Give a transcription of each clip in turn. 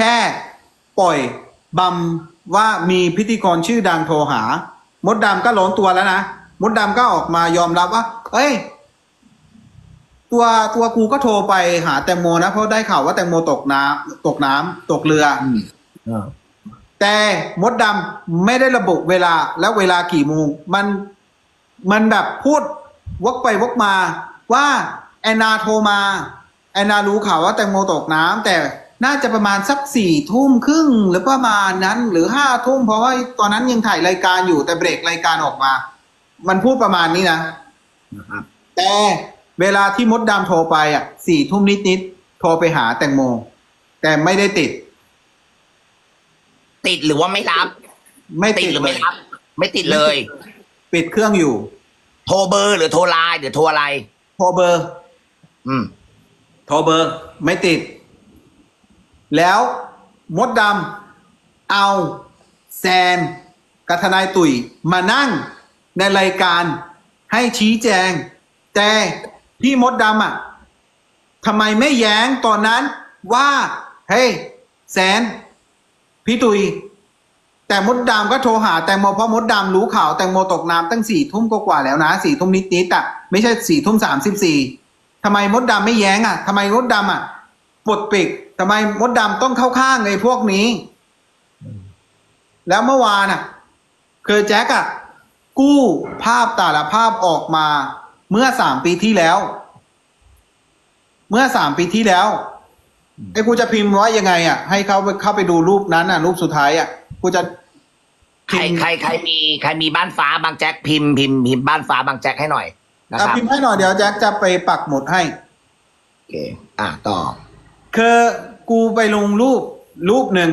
ค่ปล่อยบำว่ามีพิธีกรชื่อดังโทรหา มดดำก็หลนตัวแล้วนะ มดดำก็ออกมายอมรับว่า เอ้ย ตัวตัวกูก็โทรไปหาแตงโมนะเพราะได้ข่าวว่าแตงโมตกน้ำตกน้ำตกเรืออืมอ่าแต่มดดำไม่ได้ระบุเวลาแล้วเวลากี่โมง มันมันแบบพูดวกไปวกมา ว่าแอนนาโทรมา แอนนารู้ข่าวว่าแตงโมตกน้ำแต่ น่าจะประมาณสักสี่ทุ่มครึ่งหรือประมาณนั้น หรือห้าทุ่มเพราะว่าตอนนั้นยังถ่ายรายการอยู่แต่เบรกรายการออกมา มันพูดประมาณนี้นะนะครับแต่เวลาที่มดดำโทรไปอะสี่ทุ่มนิดๆโทรไปหาแตงโม แต่ไม่ได้ติด ติดหรือว่าไม่รับ ไม่ติติดดหรือเลไม่ยรับ ไม่ติดเลย ปิดเครื่องอยู่ โทรเบอร์หรือโทรไลน์หรือโทรอะไร โทรเบอร์ อืม โทรเบอร์ ไม่ติด แล้วมดดำเอาแซนกับทนายตุ๋ยมานั่งในรายการให้ชี้แจง แต่พี่มดดำอะทำไมไม่แย้งตอนนั้นว่า เฮ้ยแซนพี่ตุย แต่มดดำก็โทรหาแตงโมเพราะมดดำรู้ข่าวแตงโมตกน้ำตั้งสี่ทุ่มกว่าแล้วนะสี่ทุ่มนิดๆอะไม่ใช่สี่ทุ่มสามสิบสี่ทำไมมดดำไม่แย้งอะทำไมมดดำอะปลดปิก ทำไมมดดำต้องเข้าข้างไอ้พวกนี้ แล้วเมื่อวานอะ คือแจ็คอะกู้ภาพแต่ละภาพออกมา เมื่อสามปีที่แล้ว เมื่อสามปีที่แล้วไอ้กูจะพิมพ์ว่ายังไงอะ ให้เขาไปเข้าไปดูรูปนั้นอะ รูปสุดท้ายอะกูจะใครใครใครมีใครมีบ้านฟ้าบางแจ็คพิมพ์พิมพ์พิมพ์บ้านฟ้าบางแจ็คให้หน่อยนะคอะรับพิมพ์ให้หน่อยเดี๋ยวแจ็คจะไปปักหมุดให้โอเค อะต่อ คือกูไปลงรูปรูปหนึ่ง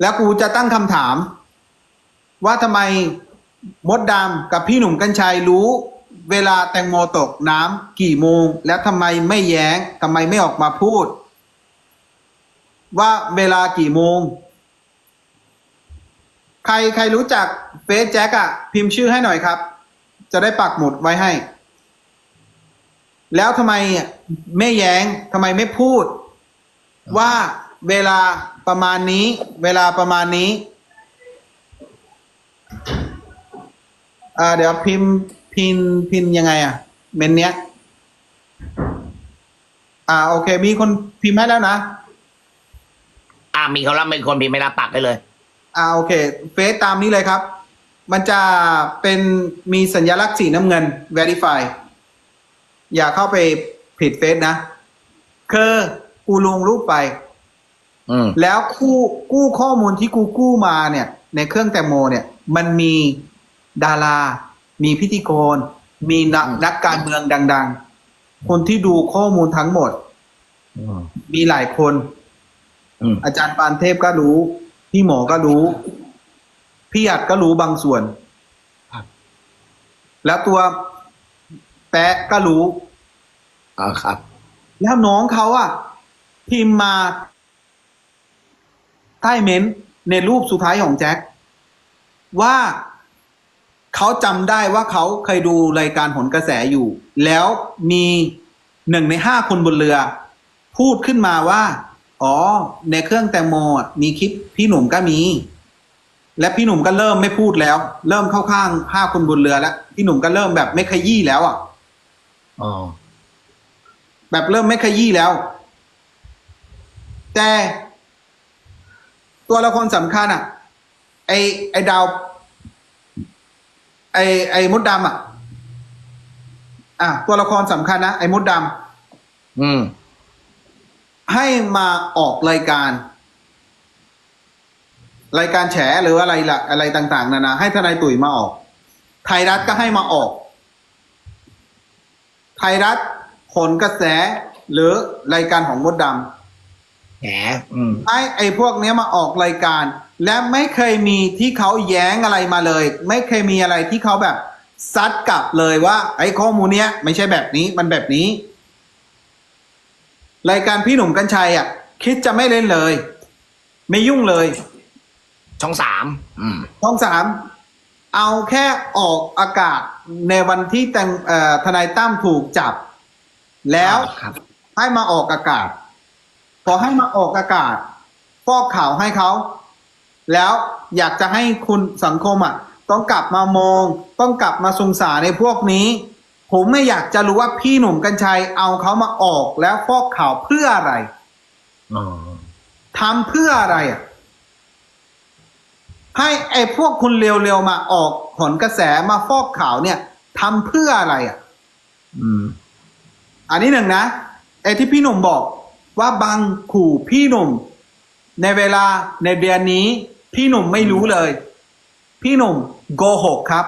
แล้วกูจะตั้งคำถาม ว่าทำไมมดดำกับพี่หนุ่มกัญชัยรู้ เวลาแตงโมตกน้ำกี่โมง แล้วทำไมไม่แย้งทำไมไม่ออกมาพูด ว่าเวลากี่โมง ใครใครรู้จักเฟซแจ็คอะพิมพ์ชื่อให้หน่อยครับ จะได้ปักหมุดไว้ให้ แล้วทำไมไม่แย้งทำไมไม่พูด ว่าเวลาประมาณนี้ เวลาประมาณนี้อ่าเดี๋ยวพิมพ์พิมพ์พิมพ์ยังไงอะเมนเนี้ย อ่า โอเค มีคนพิมพ์ให้แล้วนะ อะมีเขารับเป็นคนพิมพ์ไม่รับปักได้เลย อ่าโอเค เฟซตามนี้เลยครับ มันจะเป็นมีสัญลักษณ์สีน้ำเงิน Verify อย่าเข้าไปผิดเฟซนะ คือ กูลงรูปไปอืมแล้วกู้กู้ข้อมูลที่กูกู้มาเนี่ย ในเครื่องแตงโมเนี่ย มันมีดารา มีพิธีกร มีนักนักการเมืองดัง ๆ คนที่ดูข้อมูลทั้งหมดอืมมีหลายคนอืมอาจารย์ปานเทพก็รู้ พี่หมอก็รู้ พี่อัดก็รู้บางส่วนครับแล้วตัวแปะก็รู้ อ่าครับ แล้วน้องเขาอะ พิมพ์มาใต้เม้นต์ในรูปสุดท้ายของแจ็คว่าเขาจำได้ว่าเขาเคยดูรายการผลกระแสอยู่ แล้วมีหนึ่งในห้าคนบนเรือ พูดขึ้นมาว่า อ๋อ ในเครื่องแตงโมอะมีคลิปพี่หนุ่มก็มี และพี่หนุ่มก็เริ่มไม่พูดแล้ว เริ่มเข้าข้างห้าคนบนเรือแล้ว พี่หนุ่มก็เริ่มแบบไม่ขยี้แล้วอะอ๋อแบบเริ่มไม่ขยี้แล้ว แต่ตัวละครสำคัญอะ ไอไอดาว ไอไอมดดำอะ อะ ตัวละครสำคัญนะไอมดดอืมำให้มาออกรายการ รายการแฉหรืออะไรละอะไรต่าง ๆนานาให้ทนายตุ๋ยมาออก ไทยรัฐก็ให้มาออก ไทยรัฐผลกระแสหรือรายการของมดดำ แหมอืมไอ้ไอ้พวกเนี้ยมาออกรายการ และไม่เคยมีที่เขาแย้งอะไรมาเลย ไม่เคยมีอะไรที่เขาแบบซัดกลับเลยว่า ไอ้ข้อมูลเนี้ยไม่ใช่แบบนี้มันแบบนี้ รายการพี่หนุ่มกัญชัยอะ คิดจะไม่เล่นเลย ไม่ยุ่งเลย ช่องสามอืมช่องสามเอาแค่ออกอากาศในวันที่แตงเอ่อทนายตั้มถูกจับ แล้วครับ ให้มาออกอากาศ พอให้มาออกอากาศฟอกข่าวให้เขา แล้วอยากจะให้คุณสังคมอะ ต้องกลับมามอง ต้องกลับมาสงสารในพวกนี้ ผมไม่อยากจะรู้ว่าพี่หนุ่มกัญชัยเอาเขามาออกแล้วฟอกข่าวเพื่ออะไรออทำเพื่ออะไรอะให้ไอ้พวกคุณเร็วๆมาออกผลกระแสมาฟอกข่าวเนี่ยทำเพื่ออะไรอะ อืม อันนี้หนึ่งนะไอ้ที่พี่หนุ่มบอก ว่าบังขู่พี่หนุ่ม ในเวลาในเดือนนี้ พี่หนุ่มไม่รู้เลย พี่หนุ่มโกหกครับ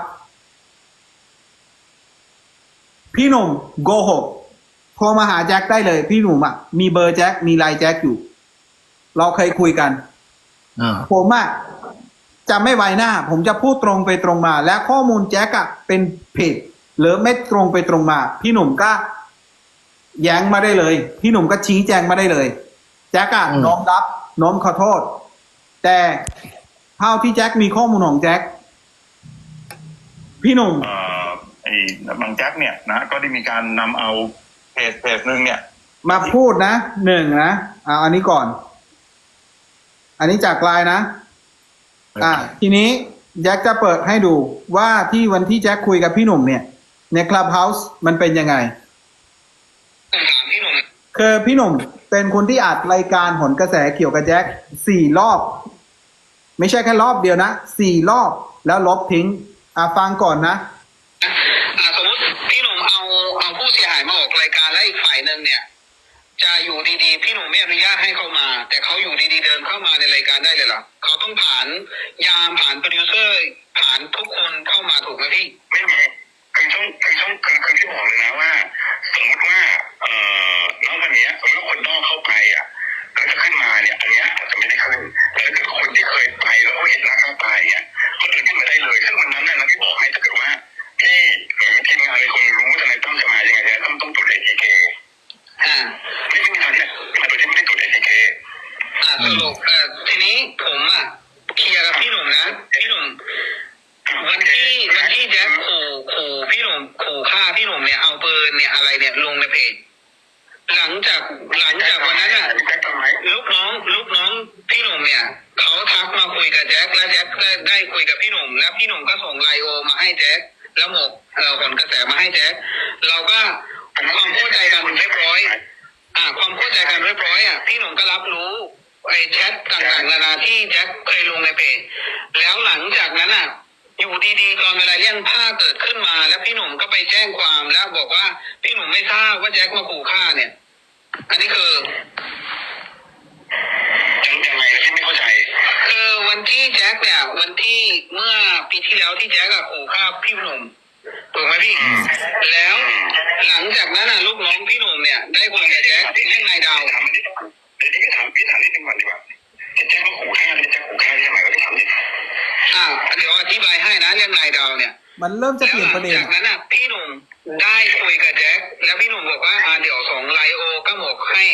พี่หนุ่มโกหกโทรมาหาแจ็คได้เลย พี่หนุ่มอะมีเบอร์แจ็คมีไลน์แจ็คอยู่ เราเคยคุยกันอ่าผมอะจะไม่ไว้หน้า ผมจะพูดตรงไปตรงมา และข้อมูลแจ็คอะเป็นผิดหรือไม่ตรงไปตรงมา พี่หนุ่มก็ แย้งมาได้เลย พี่หนุ่มก็ชี้แจงมาได้เลยแจ็คอะน้อมรับน้อมขอโทษ แต่เท่าที่แจ็คมีข้อมูลของแจ็คพี่หนุ่มเอ่อไอ้บางแจ็คเนี่ยนะก็ได้มีการนำเอาเพจเพจหนึ่งเนี่ย มาพูดนะหนึ่งนะเอาอันนี้ก่อน อันนี้จากไลน์นะ อะทีนี้แจ็คจะเปิดให้ดูว่าที่วันที่แจ็คคุยกับพี่หนุ่มเนี่ย ในคลับเฮาส์มันเป็นยังไง ผมถามพี่หนุ่ม คือพี่หนุ่มเป็นคนที่อัดรายการหนกระแสเกี่ยวกับแจ็คสี่รอบ ไม่ใช่แค่รอบเดียวนะสี่รอบแล้วลบทิ้งอะฟังก่อนนะอ่าสมมติพี่หนุ่มเอาเอาผู้เสียหายมาออกรายการแล้วอีกฝ่ายหนึ่งเนี่ย จะอยู่ดีๆ พี่หนุ่มไม่อนุญาตให้เขามา แต่เขาอยู่ดีๆเดินเข้ามาในรายการได้เลยเหรอเขาต้องผ่านยามผ่านโปรดิวเซอร์ผ่านทุกคนเข้ามาถูกไหมพี่ไม่มี คือต้องคือต้องคือคือที่บอกเลยนะว่าสมมติว่า เอ่อณวันเนี้ยสมมติว่าคนนอกเข้าไปอะแล้วจะขึ้นมาเนี่ย อันเนี้ยอาจจะไม่ได้ขึ้นแต่ถ้าเกิดคนที่เคยไปแล้วเขาเห็นหน้าค่าตาอย่างเงี้ยเขาเดินขึ้นมาได้เลยซึ่งวันนั้นน่ยนะที่บอกให้ถ้าเกิดว่าพี่หรือทีมงานในคน แจ็คเคยลงในเพจแล้วหลังจากนั้นอะอยู่ดีๆตอนเวลาเรื่องผ้าเกิดขึ้นมา แล้วพี่หนุ่มก็ไปแจ้งความแล้วบอกว่าพี่หนุ่มไม่ทราบว่าแจ็คมาขู่ฆ่าเนี่ย อันนี้คือยังยังไงนะที่ไม่เข้าใจคือวันที่แจ็คเนี่ย วันที่เมื่อปีที่แล้วที่แจ็คอะขู่ฆ่าพี่หนุ่มถูกไหมพี่ แล้วหลังจากนั้นอะลูกน้องพี่หนุ่มเนี่ย ได้คุยกับแจ็คเรื่องนายดาวถามนิดเดี๋ยวพี่ถามพี่ถามนิดนึงก่อนดีกว่าจะ แจ้งว่าขู่ฆ่าไม่แจ้งขู่ฆ่าได้ทำไมวะพี่ถามนิดอ่าเดี๋ยวอธิบายให้นะเรื่องนายดาวเนี่ยมันเริ่มจะแล้เปวลี่ยนหปลัระเด็นจากนั้นอะพี่หนุ่มได้คุยกับแจ็คแล้วพี่หนุ่มบอกว่าอ่าเดี๋ยวส่งไลโอก็หมกให้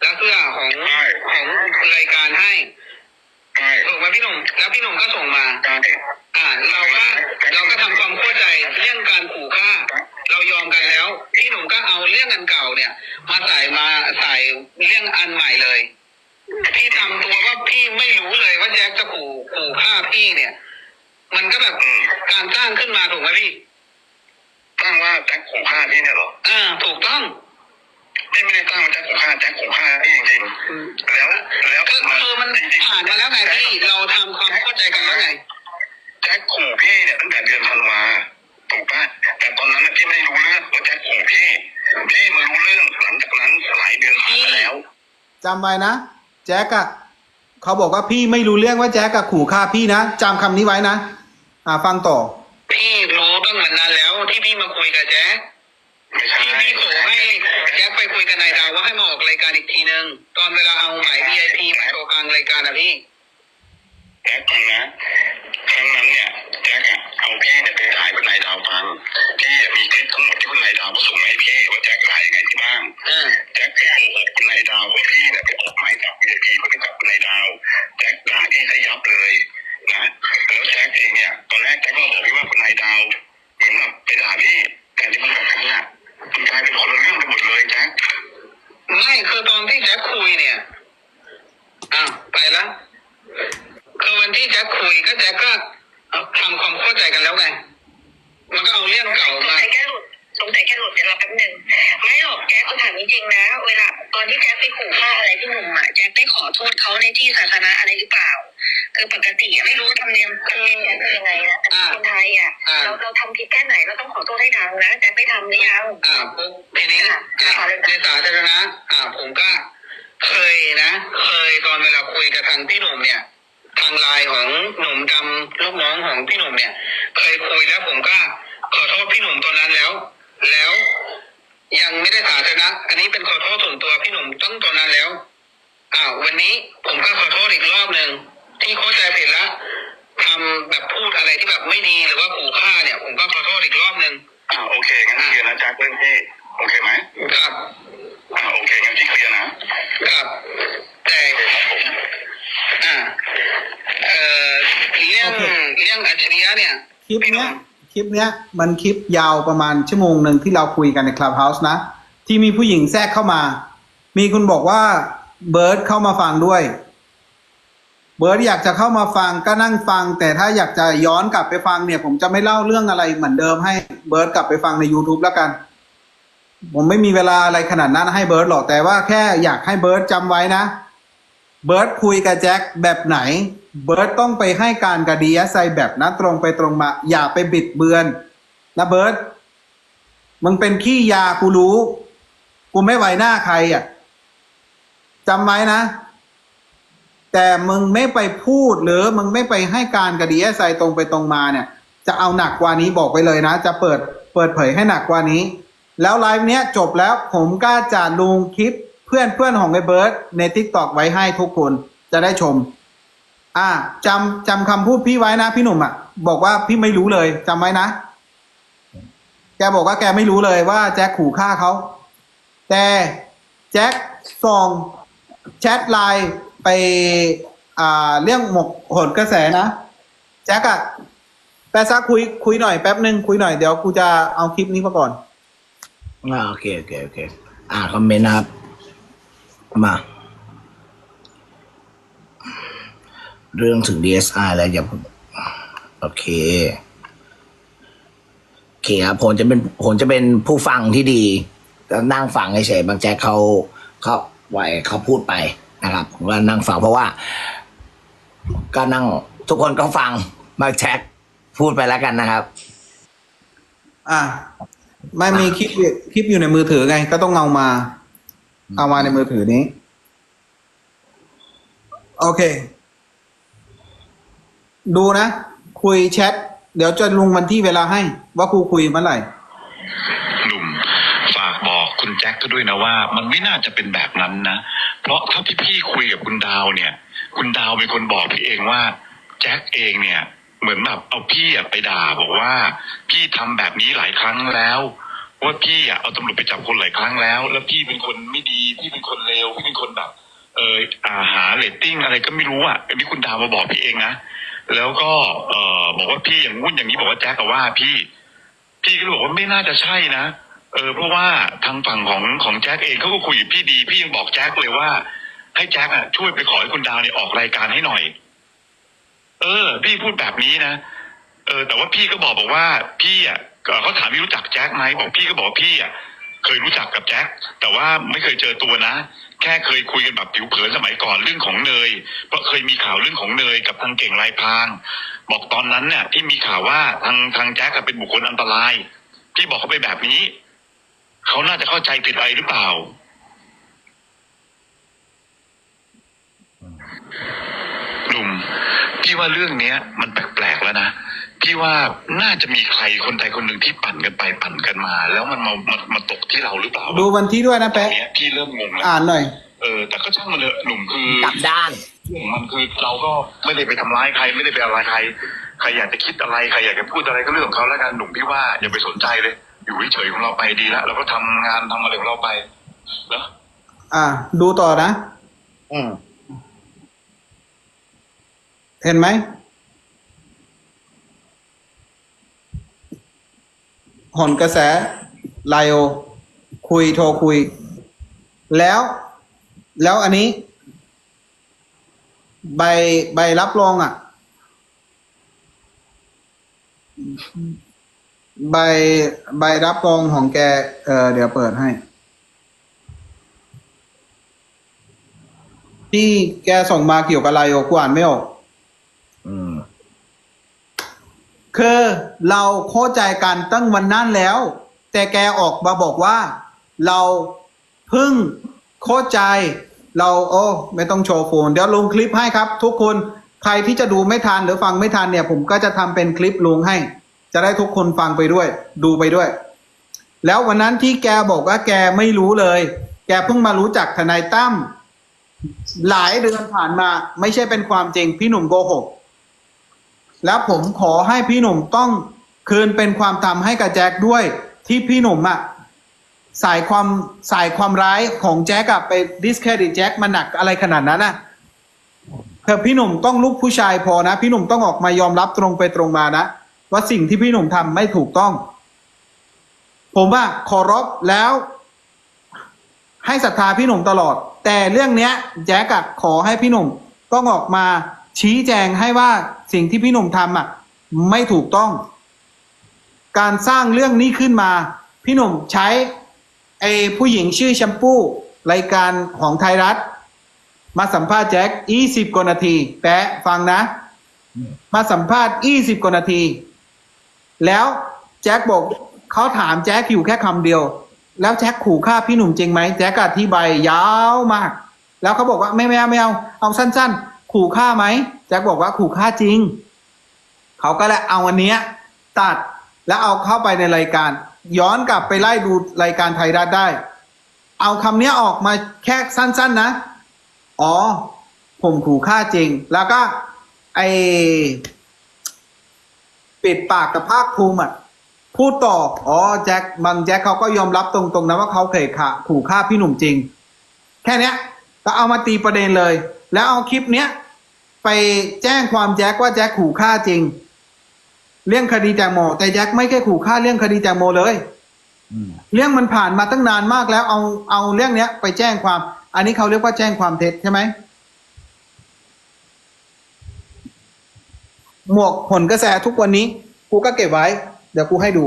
แล้วเสื้อของของรายการให้ใช่ถูกไหมพี่หนุ่มแล้วพี่หนุ่มก็ส่งมาใช่อ่าเราก็เราก็ทำความเข้าใจเรื่องการขู่ฆ่า เรายอมกันแล้ว พี่หนุ่มก็เอาเรื่องอันเก่าเนี่ย มาใส่มาใส่เรื่องอันใหม่เลย พี่ทำตัวว่าพี่ไม่รู้เลยว่าแจ็คจะขู่ขู่ฆ่าพี่เนี่ย มันก็แบบการสร้างขึ้นมาถูกไหมพี่ตั้งว่าแจ็คขู่ฆ่าพี่เนี่ยเหรออ่าถูกต้องพี่ไม่ได้ตั้งว่าแจ็คขู่ฆ่าแจ็คขู่ฆ่าพี่จริงๆแล้ว แล้วก็คือมันผ่านมาแล้วไงพี่เราทำความเข้าใจกันแล้วไง แจ็คขู่พี่เนี่ยตั้งแต่เดือนธันวาถูกป่ะแต่ตอนนั้นน่ะพี่ไม่รู้เรื่องว่าแจ็คขู่พี่พี่มารู้เรื่องหลังจากนั้นหลายเดือนผ่านมาแล้ว จำไว้นะ แจ็คอะเขาบอกว่าพี่ไม่รู้เรื่องว่าแจ็คอะขู่ฆ่าพี่นะจำคำนี้ไว้นะอ่าฟังต่อ พี่รู้ตั้งแต่นานแล้วที่พี่มาคุยกับแจ๊คไม่ใช่ที่พี่ส่งให้แจ็คไปคุยกับนายดาวว่าให้มาออกรายการอีกทีนึง ตอนเวลาเอาหมาย VIP มาโชว์กลางรายการอะพี่ แจ็คฟังนะครั้งนั้นเนี่ยแจ็คอะเอาพี่เนี่ยไปถ่ายบนนายดาวฟังพี่อะมีคลิปทั้งหมดที่บนนายดาวเขาส่งมาให้พี่ว่าแจ็คถ่ายยังไงที่บ้าง อ่า แจ็คไปโกหกคุณนายดาวว่าพี่เนี่ยไป ออกหมายจับวีพีเพื่อไปจับคุณนายดาวแจ็คด่าพี่ขยับเลยนะแล้วแจ็คเองเนี่ยตอนแรกแจ็คก็บอกพี่ว่าคุณนายดาว ขอโทษให้ทางนะแจ๊คไม่ทำนี่ยังอ่าปุ๊บทีนี้อ่าในสาธารณะอ่าผมก็เคยนะ เคยตอนเวลาคุยกับทางพี่หนุ่มเนี่ย ทางไลน์ของหนุ่มดำลูกน้องของพี่หนุ่มเนี่ย เคยคุยแล้วผมก็ขอโทษพี่หนุ่มตอนนั้นแล้ว แล้ว ยังไม่ได้สาธารณะ อันนี้เป็นขอโทษส่วนตัวพี่หนุ่มตั้งตอนนั้นแล้วอ้าววันนี้ผมก็ขอโทษอีกรอบหนึ่งที่เข้าใจผิดแล้ว ทำแบบพูดอะไรที่แบบไม่ดีหรือว่าขู่ฆ่าเนี่ย ผมก็ขอโทษอีกรอบหนึ่งอ่าโอเคงั้นเคลียร์นะแจ็คเรื่องพี่โอเคไหมครับ อ่าโอเคงั้นพี่เคลียร์นะครับ แต่โอเคครับผมอ่าเอ่อเรื่องโอเคเรื่องอัจฉริยะเนี่ย คลิปพี่หเนี้นุ่ยมคลิปเนี้ยมันคลิปยาวประมาณชั่วโมงหนึ่งที่เราคุยกันในคลับเฮาส์นะ ที่มีผู้หญิงแทรกเข้ามา มีคุณบอกว่าเบิร์ดเข้ามาฟังด้วย เบิร์ดอยากจะเข้ามาฟังก็นั่งฟัง แต่ถ้าอยากจะย้อนกลับไปฟังเนี่ย ผมจะไม่เล่าเรื่องอะไรเหมือนเดิมให้เบิร์ดกลับไปฟังใน YouTube แล้วกัน ผมไม่มีเวลาอะไรขนาดนั้นให้เบิร์ดหรอกแต่ว่าแค่อยากให้เบิร์ดจำไว้นะ เบิร์ดคุยกับแจ็คแบบไหน เบิร์ดต้องไปให้การกระดียะไซแบบนั้นตรงไปตรงมา อย่าไปบิดเบือนนะเบิร์ดมึงเป็นขี้ยากูรู้ กูไม่ไหวหน้าใครอะจำไว้นะ แต่มึงไม่ไปพูดหรือมึงไม่ไปให้การกระดียะไซตรงไปตรงมาเนี่ย จะเอาหนักกว่านี้บอกไปเลยนะ จะเปิดเปิดเผยให้หนักกว่านี้ แล้วไลฟ์เนี้ยจบแล้วผมก็จะลงคลิปเพื่อนเพื่อนของไอ้เบิร์ดในทิกตอกไว้ให้ทุกคนจะได้ชม อ่าจำจำคำพูดพี่ไว้นะพี่หนุ่มอะ บอกว่าพี่ไม่รู้เลยจำไว้นะ แกบอกว่าแกไม่รู้เลยว่าแจ็คขู่ฆ่าเขา แต่แจ็คส่งแชทไลน์ ไปอ่าเรื่องหมกโหนกระแสนะแจ็คอะแป๊ซักคุยคุยหน่อยแป๊บหนึ่งคุยหน่อยเดี๋ยวกูจะเอาคลิปนี้มาก่อนอ่าโอเคโอเคโอเค อ่าคอมเมนต์นะครับ มา เรื่องถึง DSI แล้วอย่าโอเคโอเคครับผมจะเป็นผมจะเป็นผู้ฟังที่ดีแล้วนั่งฟังเฉยๆบางแจ็คเขาเขาไหวเขาพูดไป นะครับผมก็นั่งฟังเพราะว่า ก็นั่งทุกคนก็ฟังบางแจ็คพูดไปแล้วกันนะครับ อะไม่มีคลิปคลิปอยู่ในมือถือไง ก็ต้องเอามา เอามาในมือถือนี้ โอเค ดูนะ คุยแชท เดี๋ยวจะลงวันที่เวลาให้ ว่าครูคุยเมื่อไหร่ หนุ่มฝากบอก คุณแจ็คก็ด้วยนะว่า มันไม่น่าจะเป็นแบบนั้นนะ เพราะเท่าที่พี่คุยกับคุณดาวเนี่ย คุณดาวเป็นคนบอกพี่เองว่าแจ็คเองเนี่ย เหมือนแบบเอาพี่ไปด่าบอกว่า พี่ทำแบบนี้หลายครั้งแล้วว่าพี่อะเอาตำรวจไปจับคนหลายครั้งแล้ว แล้วพี่เป็นคนไม่ดีพี่เป็นคนเลวพี่เป็นคนแบบ เอออาหาเรตติ้งอะไรก็ไม่รู้อะอันนี้คุณดาวมาบอกพี่เองนะแล้วก็เออบอกว่าพี่อย่างงู้นอย่างนี้บอกว่าแจ็คกับว่าพี่ พี่ก็บอกว่าไม่น่าจะใช่นะ เออเพราะว่าทางฝั่งของของแจ็คเองเขาก็คุยกับพี่ดี พี่ยังบอกแจ็คเลยว่า ให้แจ็คอะช่วยไปขอให้คุณดาวเนี่ยออกรายการให้หน่อย เออ พี่พูดแบบนี้นะเออ แต่ว่าพี่ก็บอกบอกว่า พี่อะเขาถามพี่รู้จักแจ็คไหมบอกพี่ก็บอกว่าพี่อะเคยรู้จักกับแจ็คแต่ว่าไม่เคยเจอตัวนะ แค่เคยคุยกันแบบผิวเผินสมัยก่อนเรื่องของเนยเพราะเคยมีข่าวเรื่องของเนยกับทางเก่งลายพราง บอกตอนนั้นเนี่ยที่มีข่าวว่าทางทางแจ็คอะเป็นบุคคลอันตราย พี่บอกเขาไปแบบนี้ เขาน่าจะเข้าใจผิดอะไรหรือเปล่า หนุ่ม พี่ว่าเรื่องเนี้ย มันแปลกๆแล้วนะ พี่ว่าน่าจะมีใครคนใดคนหนึ่งที่ปั่นกันไปปั่นกันมา แล้วมันมามามาตกที่เราหรือเปล่าดูวันที่ด้วยนะตอแป๊ะนเนี้ยพี่เริ่มงงแล้ว อ่านหน่อย เออ แต่ก็ช่างมันเถอะหนุ่มคือกลับด้าน เรื่องของมันคือเราก็ไม่ได้ไปทำร้ายใคร ไม่ได้ไปอะไรใคร ใครอยากจะคิดอะไร ใครอยากจะพูดอะไรก็เรื่องของเขาแล้วกันหนุ่มพี่ว่าอย่าไปสนใจเลย อยู่เฉยๆของเราไปดีแล้วเราก็ทำงานทำอะไรของเราไปเนอะอ่า ดูต่อนะ อืมเห็นไหมหอนกระแสไลโอ คุยโทรคุย แล้ว แล้วอันนี้ ใบใบรับรองอะ ใบใบรับรองของแก เออเดี๋ยวเปิดให้ ที่แกส่งมาเกี่ยวกับไลโอกูอ่านไม่ออกอืมคือเราเข้าใจกันตั้งวันนั้นแล้ว แต่แกออกมาบอกว่า เราเพิ่งเข้าใจ เรา โอ้ไม่ต้องโชว์โฟน เดี๋ยวลงคลิปให้ครับ ทุกคน ใครที่จะดูไม่ทันหรือฟังไม่ทันเนี่ย ผมก็จะทำเป็นคลิปลงให้ จะได้ทุกคนฟังไปด้วย ดูไปด้วย แล้ววันนั้นที่แกบอกว่าแกไม่รู้เลย แกเพิ่งมารู้จักทนายตั้มหลายเดือนผ่านมา ไม่ใช่เป็นความจริงพี่หนุ่มโกหกแล้วผมขอให้พี่หนุ่มต้องคืนเป็นความธรรมให้กับแจ็คด้วยที่พี่หนุ่มอะสายความสายความร้ายของแจ็คอะไปดิสเครดิตแจ็คมันหนักอะไรขนาดนั้นอะแต่พี่หนุ่มต้องลูกผู้ชายพอนะ พี่หนุ่มต้องออกมายอมรับตรงไปตรงมานะ ว่าสิ่งที่พี่หนุ่มทำไม่ถูกต้อง ผมว่าขอรับแล้ว ให้ศรัทธาพี่หนุ่มตลอด แต่เรื่องเนี้ยแจ็คอะขอให้พี่หนุ่มต้องออกมาชี้แจงให้ว่าสิ่งที่พี่หนุ่มทำอะไม่ถูกต้อง การสร้างเรื่องนี้ขึ้นมา พี่หนุ่มใช้ไอ้ผู้หญิงชื่อแชมพูรายการของไทยรัฐ มาสัมภาษณ์แจ็คยี่สิบกว่านาทีแปะฟังนะ มาสัมภาษณ์ยี่สิบกว่านาที แล้วแจ็คบอกเขาถามแจ็คอยู่แค่คำเดียว แล้วแจ็คขู่ฆ่าพี่หนุ่มจริงไหมแจ็คอธิบายยาวมาก แล้วเขาบอกว่าไม่ไม่เอาไม่เอาเอาสั้น ๆ ขู่ฆ่าไหมแจ็คบอกว่าขู่ฆ่าจริงเขาก็เลยเอาอันเนี้ยตัดแล้วเอาเข้าไปในรายการ ย้อนกลับไปไล่ดูรายการไทยรัฐได้ เอาคำนี้ออกมาแค่สั้น ๆนะ อ๋อ ผมขู่ฆ่าจริง แล้วก็ไอ ปิดปากกับภาคภูมิอะพูดต่ออ๋อแจ็คบางแจ็คเขาก็ยอมรับตรงๆนะว่าเขาเคยขาขู่ฆ่าพี่หนุ่มจริง แค่เนี้ยก็เอามาตีประเด็นเลย แล้วเอาคลิปเนี้ยไปแจ้งความแจ็คว่าแจ็คขู่ฆ่าจริง เรื่องคดีแตงโมแต่แจ็คไม่แค่ขู่ฆ่าเรื่องคดีแตงโมเลยเรื่องมันผ่านมาตั้งนานมากแล้วเอาเอาเรื่องเนี้ย ไปแจ้งความ อันนี้เขาเรียกว่าแจ้งความเท็จใช่ไหม หมวกผลกระแสทุกวันนี้ กูก็เก็บไว้ เดี๋ยวกูให้ดู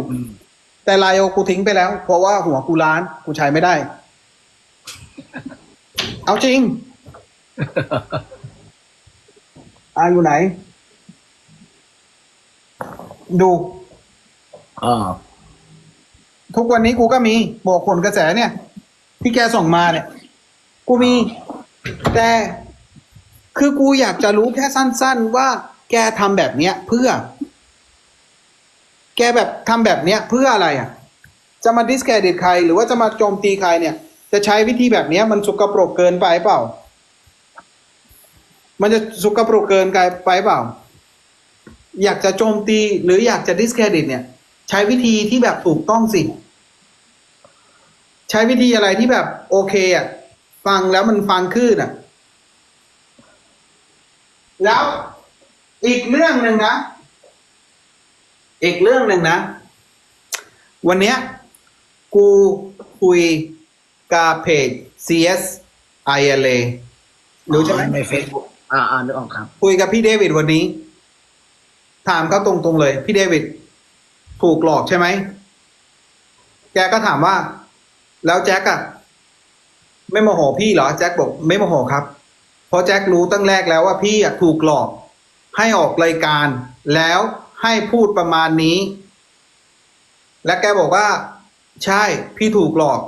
แต่ไลโอกูทิ้งไปแล้ว เพราะว่าหัวกูล้านกูใช้ไม่ได้ เอาจริงอาอยู่ไหน ดูอ๋อทุกวันนี้กูก็มีบอกผลกระแสเนี่ย ที่แกส่งมาเนี่ย กูมี แต่คือกูอยากจะรู้แค่สั้น ๆว่า แกทำแบบเนี้ย เพื่อ แกแบบทำแบบเนี้ย เพื่ออะไรอะ จะมาดิสแครดิตใคร หรือว่าจะมาโจมตีใครเนี่ย จะใช้วิธีแบบเนี้ย มันสุกปรกเกินไปเปล่า มันจะสุกปรกเกินไปเปล่า อยากจะโจมตีหรืออยากจะดิสเครดิตเนี่ย ใช้วิธีที่แบบถูกต้องสิ ใช้วิธีอะไรที่แบบโอเคอะ ฟังแล้วมันฟังขึ้นอะ แล้ว อีกเรื่องหนึ่งนะ อีกเรื่องหนึ่งนะ วันเนี้ยกูคุยกับเพจ CS ILA รู้ใช่ไหมในเฟซบุ๊กอ่าอ่านึกออกครับ คุยกับพี่เดวิดวันนี้ ถามเขาตรงๆเลย พี่เดวิดถูกหลอกใช่ไหม แกก็ถามว่า แล้วแจ็คอะไม่โมโหพี่เหรอ แจ็คบอกไม่โมโหครับ เพราะแจ็ครู้ตั้งแรกแล้วว่าพี่อะถูกหลอก ให้ออกรายการ แล้วให้พูดประมาณนี้ และแกบอกว่า ใช่พี่ถูกหลอก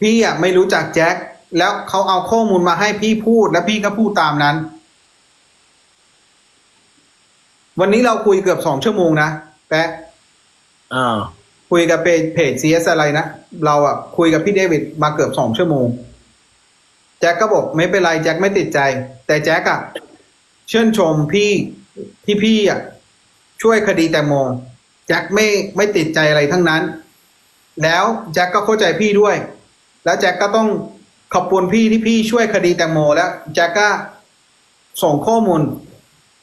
พี่อะไม่รู้จักแจ็คแล้วเขาเอาข้อมูลมาให้พี่พูด และพี่ก็พูดตามนั้น วันนี้เราคุยเกือบสองชั่วโมงนะแปะอ่าคุยกับเพจเพจ CS อะไรนะ เราอะคุยกับพี่เดวิดมาเกือบสองชั่วโมง แจ็คก็บอกไม่เป็นไรแจ็คไม่ติดใจ แต่แจ็คอะ เชื่นชมพี่ที่พี่อะช่วยคดีแตงโมแจ็คไม่ไม่ติดใจอะไรทั้งนั้น แล้วแจ็คก็เข้าใจพี่ด้วย แล้วแจ็คก็ต้องขอบคุณพี่ที่พี่ช่วยคดีแตงโม แล้วแจ็คก็ส่งข้อมูล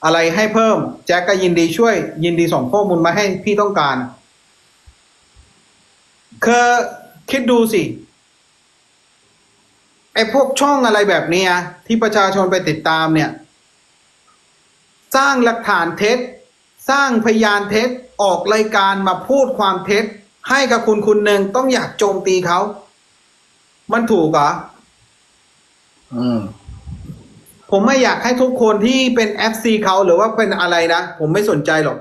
อะไรให้เพิ่ม แจ็คก็ยินดีช่วย ยินดีส่งข้อมูลมาให้พี่ต้องการคือคิดดูสิไอ้พวกช่องอะไรแบบนี้ที่ประชาชนไปติดตามเนี่ย สร้างหลักฐานเท็จ สร้างพยานเท็จออกรายการมาพูดความเท็จ ให้กับคุณคุณหนึ่งต้องอยากโจมตีเขา มันถูกเหรออืมผมไม่อยากให้ทุกคนที่เป็น FC เขาหรือว่าเป็นอะไรนะ ผมไม่สนใจหรอก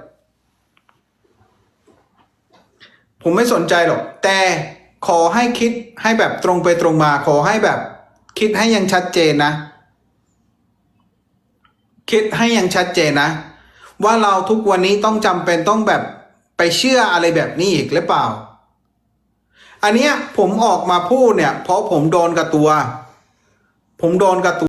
ผมไม่สนใจหรอก แต่ขอให้คิดให้แบบตรงไปตรงมา ขอให้แบบ คิดให้ยังชัดเจนนะ คิดให้ยังชัดเจนนะ ว่าเราทุกวันนี้ต้องจำเป็นต้องแบบไปเชื่ออะไรแบบนี้อีกหรือเปล่า อันเนี้ยผมออกมาพูดเนี่ย เพราะผมโดนกับตัว ผมโดนกับตัว